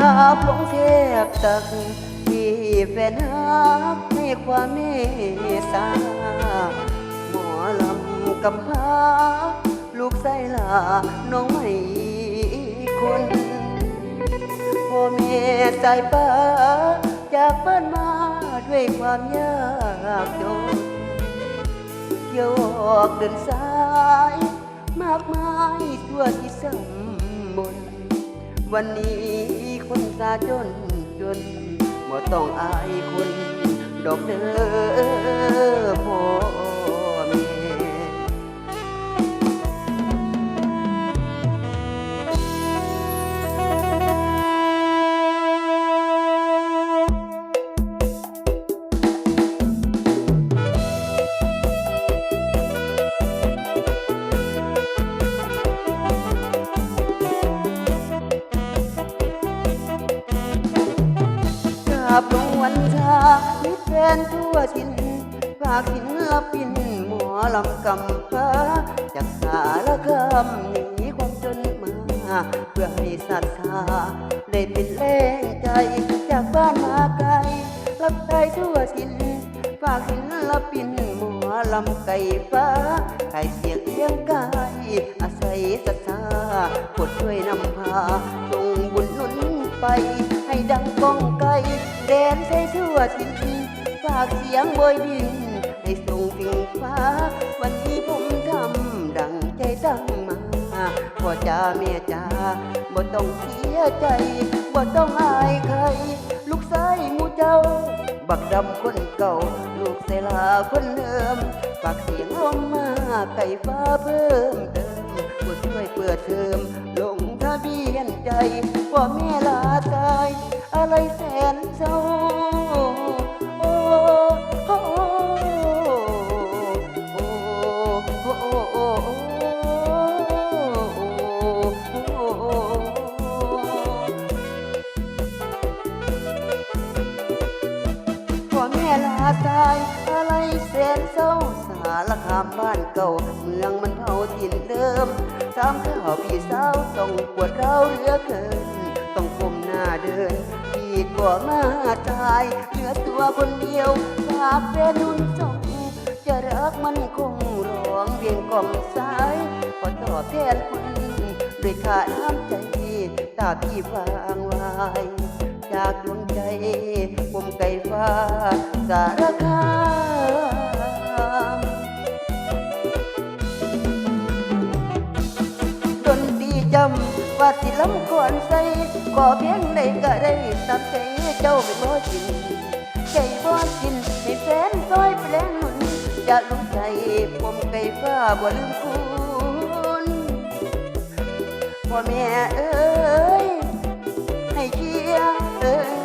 กราบลงเทพตักที่แฟนฮักให้ความเมตตาหมอลำกำพาลูกไส้ลาน้องไม่คนพ่อแม่สายฟ้าจากบ้านมาด้วยความยากจนเที่ยวออกเดินสาย มากมายทั่วที่สมบน วันนี้คนสาจนจนบ่ต้องอายคน ดอกเด้อาบหลวงวันชามิตรแฟนทั่วทินฝากศิละปินหมอลำกำฟ้าจากสารคามหนีความจนมาเพื่อให้ศรัทธาได้เป็นแรงใจจากบ้านมาไกลรับใช้ทั่วทินฝากศิละปินหมอลำไก่ฟ้าไก่เสียงเลี้ยงกายอาศัยศรัทธากดช่วยนำพา แดนใช้ทั่วทินฝากเสียงบอยดินให้ส่งถึงฟ้า วันนี้ผมทำดังใจตั้งมาพ่อจ้าแม่จ้าบ่ต้องเสียใจบ่ต้องอายใคร ลูกชายมูเจ้า บักดำคนเก่า ลูกเสลาคนเดิมฝากเสียงลมมาไก่ฟ้าเพิ่มเติมบ่ช่วยเปิดเทอมลงทะเบียนใจ พ่อแม่ลาตาย อะไรแสนเศร้าสารคามบ้านเก่า เมืองมันเผาถิ่นเดิมสามข้าวพี่สาวต้องปวดเร้าเหลือเกิน ต้องก้มหน้าเดินพี่ก็มาตาย เหลือตัวคนเดียวฝากแฟนนุ่นจงจะรักมันคงร้องเรียงกล่อมสายขอตอบแทนคุณด้วยค่าน้ำใจตาพี่ฟางไว้ จากดวงใจผมไก่ฟ้าสารคามดนตีจำว่าสิลำก่อนใส่ขอเพียงใดก็ได้ตามใจเจ้าไม่บ่จินใจบ่จินให้แฟนซอยแปลงหนุนจะลุกใจผมไก่ฟ้าบ่ลืมคุณพ่อแม่เอ้ 哎